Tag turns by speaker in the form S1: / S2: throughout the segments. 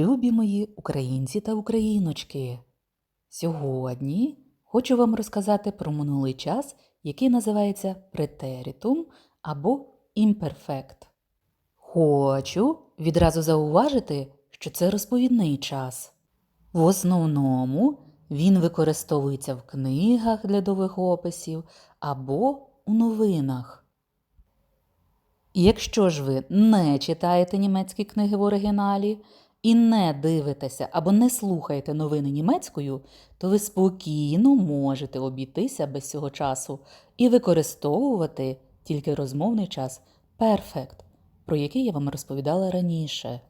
S1: Любі мої українці та україночки! Сьогодні хочу вам розказати про минулий час, який називається претеритум або імперфект. Хочу відразу зауважити, що це розповідний час. В основному він використовується в книгах для довгих описів або у новинах. Якщо ж ви не читаєте німецькі книги в оригіналі і не дивитеся або не слухаєте новини німецькою, то ви спокійно можете обійтися без цього часу і використовувати тільки розмовний час перфект, про який я вам розповідала раніше.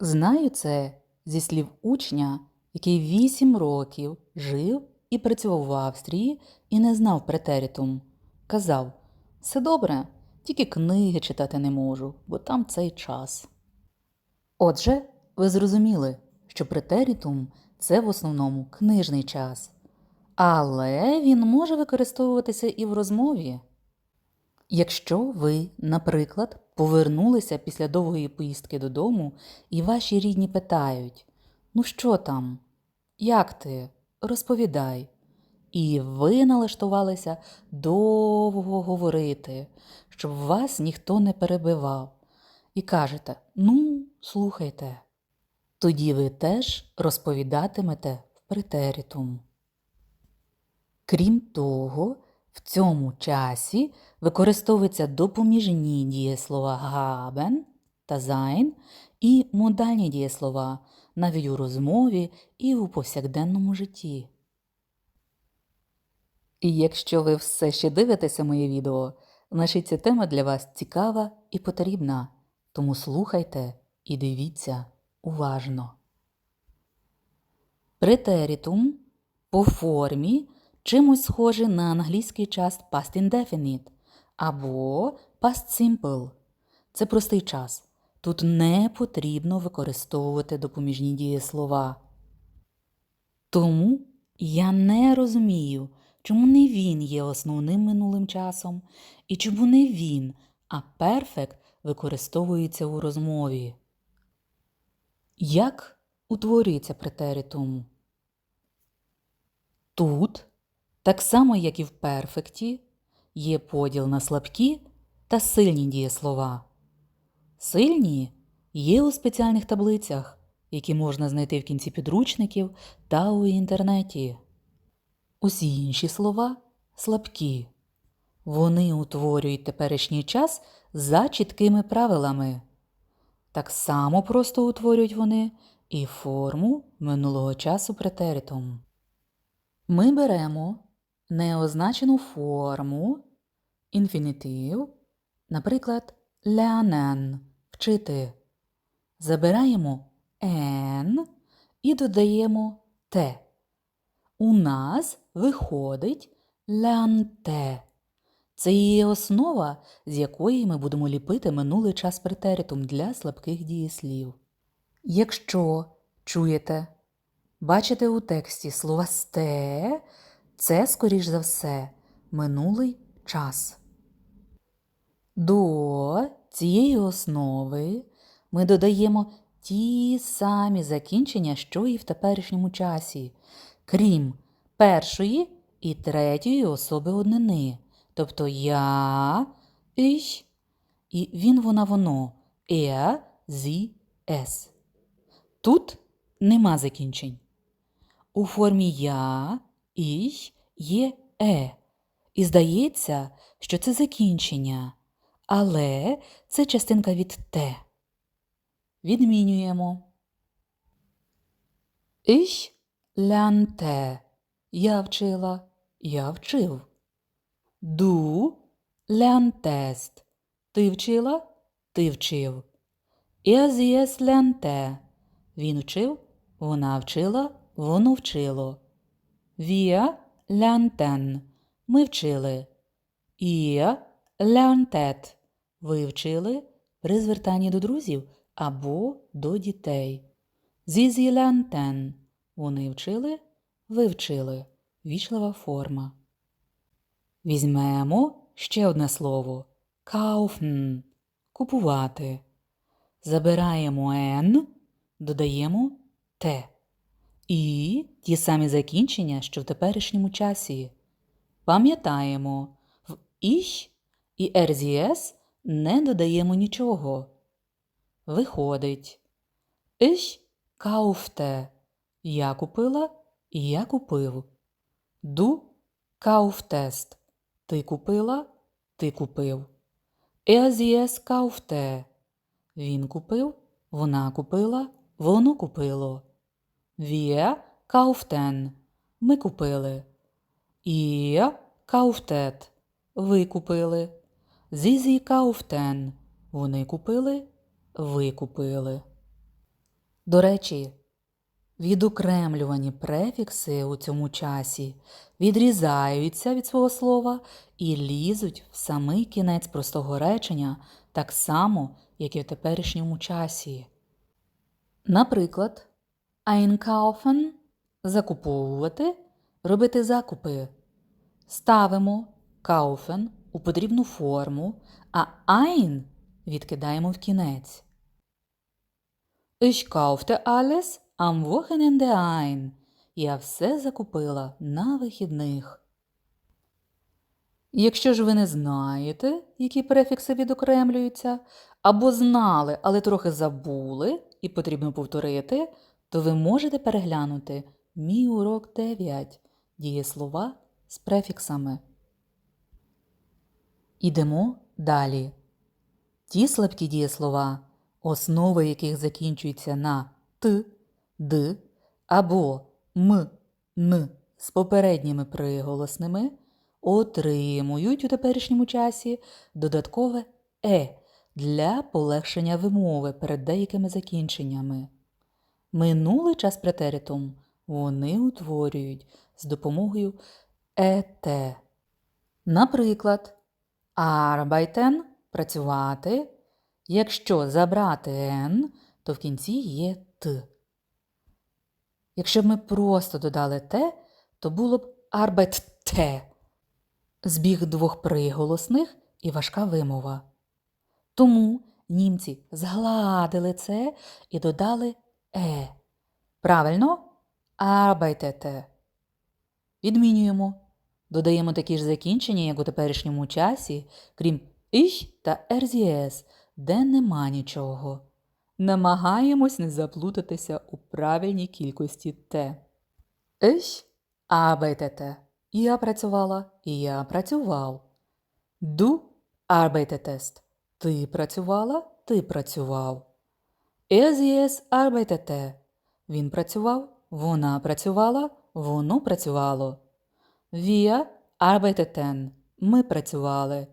S1: Знаю це зі слів учня, який 8 років жив і працював в Австрії і не знав претеритум. Казав: все добре, тільки книги читати не можу, бо там цей час. Отже, ви зрозуміли, що претеритум це в основному книжний час, але він може використовуватися і в розмові. Якщо ви, наприклад, повернулися після довгої поїздки додому, і ваші рідні питають: Ну що там? Як ти? Розповідай. І ви налаштувалися довго говорити, щоб вас ніхто не перебивав, і кажете: Ну, слухайте. Тоді ви теж розповідатимете в претеритум. Крім того, в цьому часі використовуються допоміжні дієслова haben та sein і модальні дієслова навіть у розмові і у повсякденному житті. І якщо ви все ще дивитеся моє відео, значить ця тема для вас цікава і потрібна, тому слухайте і дивіться уважно. Претеритум по формі чимось схоже на англійський час past indefinite або past simple. Це простий час. Тут не потрібно використовувати допоміжні дієслова. Тому я не розумію, чому не він є основним минулим часом і чому не він, а перфект використовується у розмові. Як утворюється претеритум? Тут, так само як і в перфекті, є поділ на слабкі та сильні дієслова. Сильні є у спеціальних таблицях, які можна знайти в кінці підручників та у інтернеті. Усі інші слова слабкі. Вони утворюють теперішній час за чіткими правилами. Так само просто утворюють вони і форму минулого часу претеритум. Ми беремо неозначену форму інфінітив, наприклад, lernen – вчити. Забираємо «н» і додаємо те. У нас виходить лянте. Це є основа, з якої ми будемо ліпити минулий час претеритум для слабких дієслів. Якщо чуєте, бачите у тексті слова сте, це, скоріш за все, минулий час. До цієї основи ми додаємо ті самі закінчення, що і в теперішньому часі, крім першої і третьої особи однини, тобто я, ich, і він, вона, воно, er, sie, es. Тут нема закінчень. У формі я, ich є е. І здається, що це закінчення, але це частинка від те. Відмінюємо. Ich lernte. Я вчила, я вчив. Du lerntest. Ти вчила, ти вчив. Er sie. Він вчив, вона вчила, воно вчило. Wir lernten. Ми вчили. Ihr lerntet. Ви вчили при звертанні до друзів або до дітей. Sie sie. Вони вчили, ви вчили. Вічлива форма. Візьмемо ще одне слово kaufen – купувати. Забираємо «н» додаємо те. І ті самі закінчення, що в теперішньому часі. Пам'ятаємо, в «ich» і «RZS» не додаємо нічого. Виходить. Ich kaufte. Я купила, я купив. Du kauftest. Ти купила, ти купив. Es kaufte. Він купив, вона купила, воно купило. Wir kauften. Ми купили. Ihr kauftet. Ви купили. Sie kauften. Вони купили, ви купили. До речі, відокремлювані префікси у цьому часі відрізаються від свого слова і лізуть в самий кінець простого речення, так само, як і в теперішньому часі. Наприклад, einkaufen – закуповувати, робити закупи. Ставимо kaufen у потрібну форму, а ein відкидаємо в кінець. Ich kaufte alles am Wochenende ein. Я все закупила на вихідних. Якщо ж ви не знаєте, які префікси відокремлюються, або знали, але трохи забули і потрібно повторити, то ви можете переглянути мій урок 9 дієслова з префіксами. Ідемо далі. Ті слабкі дієслова, основи яких закінчуються на т, д або м, н з попередніми приголосними, отримують у теперішньому часі додаткове е для полегшення вимови перед деякими закінченнями. Минулий час претеритум вони утворюють з допомогою ет. Наприклад, arbeiten – працювати. Якщо забрати «н», то в кінці є «т». Якщо б ми просто додали «те», то було б «arbeite» – збіг двох приголосних і важка вимова. Тому німці згладили це і додали «е». Правильно? «Arbeitete». Відмінюємо. Додаємо такі ж закінчення, як у теперішньому часі, крім «ich» та «rzies», де нема нічого. Намагаємось не заплутатися у правильній кількості «те». «Ich arbeitete» – я працювала, я працював. «Du arbeitetest» – ти працювала, ти працював. «Er sie arbeitete» – він працював, вона працювала, воно працювало. Wir arbeiteten – ми працювали.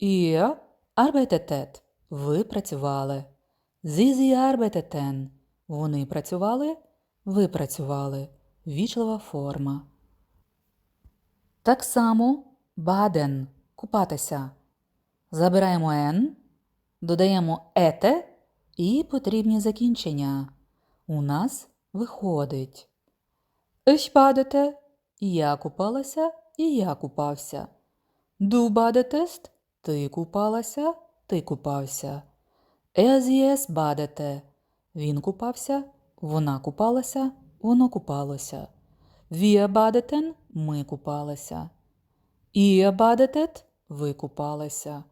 S1: Ihr arbeitetet – ви працювали. Sie arbeiteten – вони працювали, ви працювали. Вічлива форма. Так само baden – купатися. Забираємо «n», додаємо «ете» і потрібні закінчення. У нас виходить. Ich badete – я купалася і я купався. Du badetest – ти купалася, ти купався. Es badete – він купався, вона купалася, воно купалося. Wir badeten – ми купалися. Ihr badetet – ви купалися.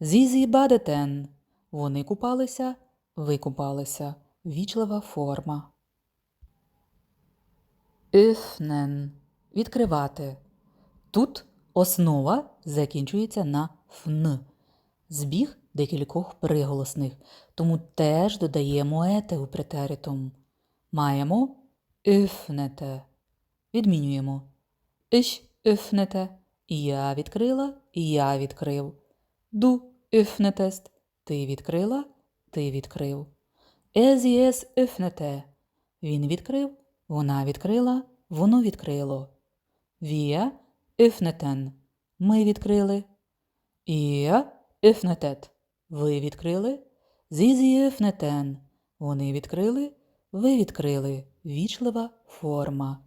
S1: Sie badeten – вони купалися, ви купалися. Вічлива форма. Öffnen – відкривати. Тут основа закінчується на фн. Збіг декількох приголосних, тому теж додаємо ете у претеритум. Маємо öffnete. Відмінюємо. Ich öffnete – я відкрила, я відкрив. Du öffnetest – ти відкрила, ти відкрив. Sie es öffnete – він відкрив, вона відкрила, воно відкрило. Wir öffneten – ми відкрили. Ihr öffnetet – ви відкрили. Sie sie – вони відкрили, ви відкрили. Вічлива форма.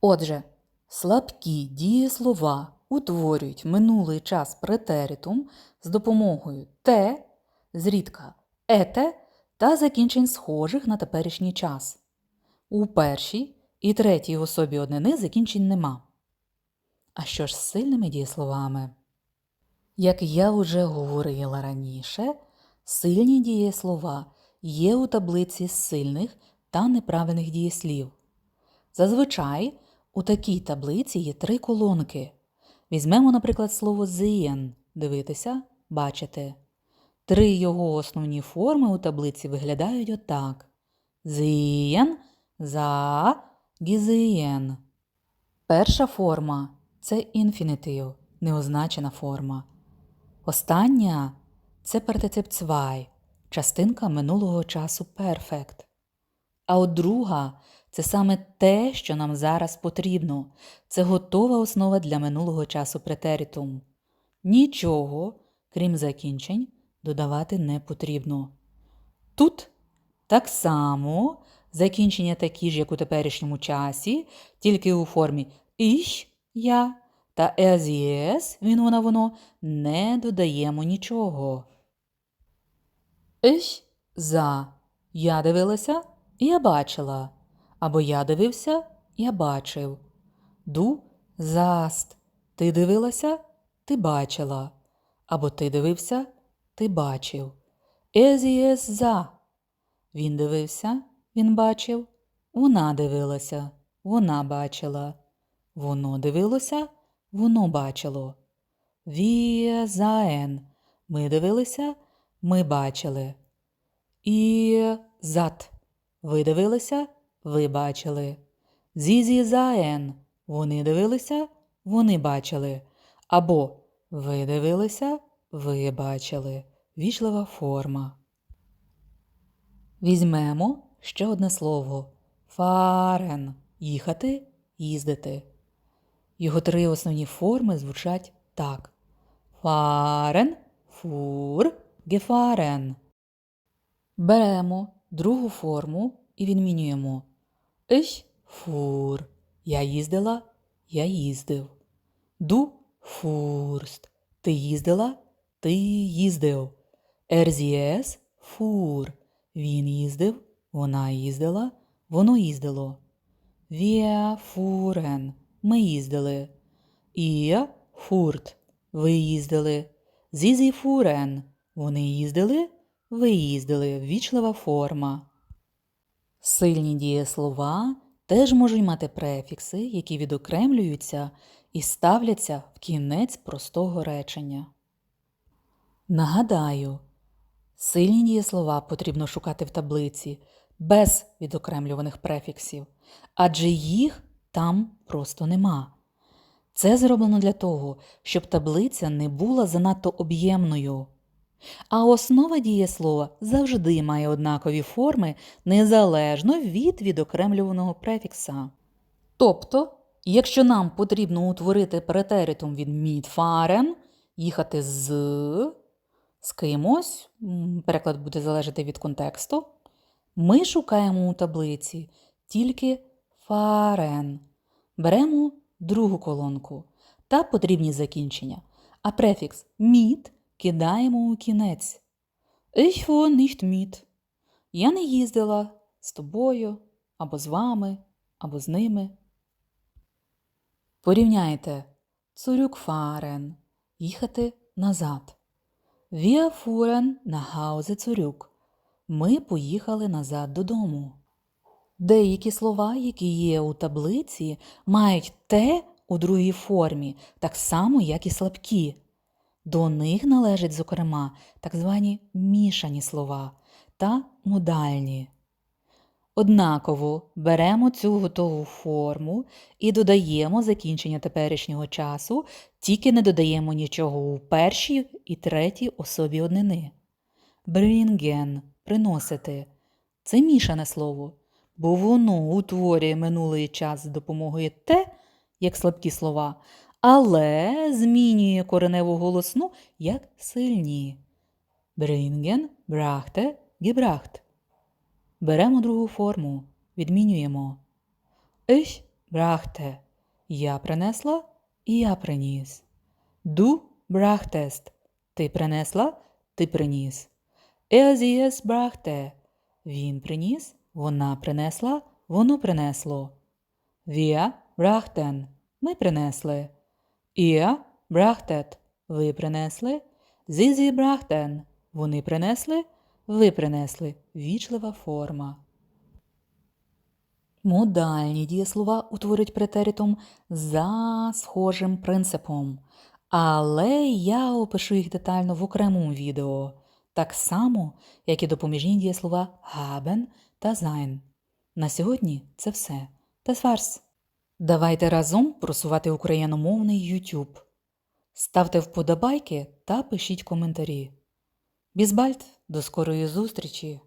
S1: Отже, слабкі дієслова утворюють минулий час претеритум з допомогою те, зрідка ете та закінчень схожих на теперішній час. У першій і третій особі однини закінчень нема. А що ж з сильними дієсловами? Як я вже говорила раніше, сильні дієслова є у таблиці сильних та неправильних дієслів. Зазвичай у такій таблиці є три колонки. Візьмемо, наприклад, слово «зієн». Дивитися, бачите. Три його основні форми у таблиці виглядають отак: зієн, за, гізієн. Перша форма це інфінітив, неозначена форма. Остання це партицип цвай, частинка минулого часу перфект. А от друга це саме те, що нам зараз потрібно. Це готова основа для минулого часу претеритум. Нічого, крім закінчень, додавати не потрібно. Тут так само закінчення такі ж, як у теперішньому часі, тільки у формі «ich» – я та «es yes» – він вона воно не додаємо нічого. Ich за я дивилася, я бачила. Або я дивився, я бачив. Ду заст. Ти дивилася, ти бачила. Або ти дивився, ти бачив. Езієс за. Він дивився, він бачив. Вона дивилася, вона бачила. Воно дивилося, воно бачило. Віє заен. Ми дивилися, ми бачили. І зат. Ви дивилися, ви бачили. Зізі заен. Вони дивилися, вони бачили. Або ви дивилися, ви бачили. Вічлива форма. Візьмемо ще одне слово. Фарен. Їхати, їздити. Його три основні форми звучать так: фарен, фур, гефарен. Беремо другу форму і відмінюємо. Ich fuhr. Я їздила, я їздив. Du fuhrst. Ти їздила, ти їздив. Es fuhr. Він їздив, вона їздила, воно їздило. Wir fuhren. Ми їздили. Ihr fuhrt. Ви їздили. Sie fuhren. Вони їздили, ви їздили. Вічлива форма. Сильні дієслова теж можуть мати префікси, які відокремлюються і ставляться в кінець простого речення. Нагадаю, сильні дієслова потрібно шукати в таблиці без відокремлюваних префіксів, адже їх там просто нема. Це зроблено для того, щоб таблиця не була занадто об'ємною. А основа дієслова завжди має однакові форми незалежно від відокремлюваного префікса. Тобто, якщо нам потрібно утворити претеритум від мідфарен, їхати з, з кимось, переклад буде залежати від контексту, ми шукаємо у таблиці тільки фарен. Беремо другу колонку та потрібні закінчення, а префікс мід кидаємо у кінець. Ich fuhr nicht mit. Я не їздила з тобою, або з вами, або з ними. Порівняйте zurückfahren – їхати назад. Wir fuhren nach Hause zurück. Ми поїхали назад додому. Деякі слова, які є у таблиці, мають те у другій формі, так само, як і слабкі. До них належать, зокрема, так звані мішані слова та модальні. Однаково беремо цю готову форму і додаємо закінчення теперішнього часу, тільки не додаємо нічого у першій і третій особі однини. Bringen – приносити. Це мішане слово, бо воно утворює минулий час з допомогою те, як слабкі слова, але змінює кореневу голосну як сильні. Bringen, brachte, gebracht. Беремо другу форму, відмінюємо. Ich brachte – я принесла, і я приніс. Du brachtest – ти принесла, ти приніс. Er brachte Він приніс, вона принесла, воно принесло. Wir brachten – ми принесли. Ihr brachtet – ви принесли. Sie brachten – вони принесли, ви принесли. Вічлива форма. Модальні дієслова утворюють претеритум за схожим принципом, але я опишу їх детально в окремому відео, так само, як і допоміжні дієслова haben та Зайн. На сьогодні це все. Das war's. Давайте разом просувати україномовний YouTube. Ставте вподобайки та пишіть коментарі. Бізбальт, до скорої зустрічі!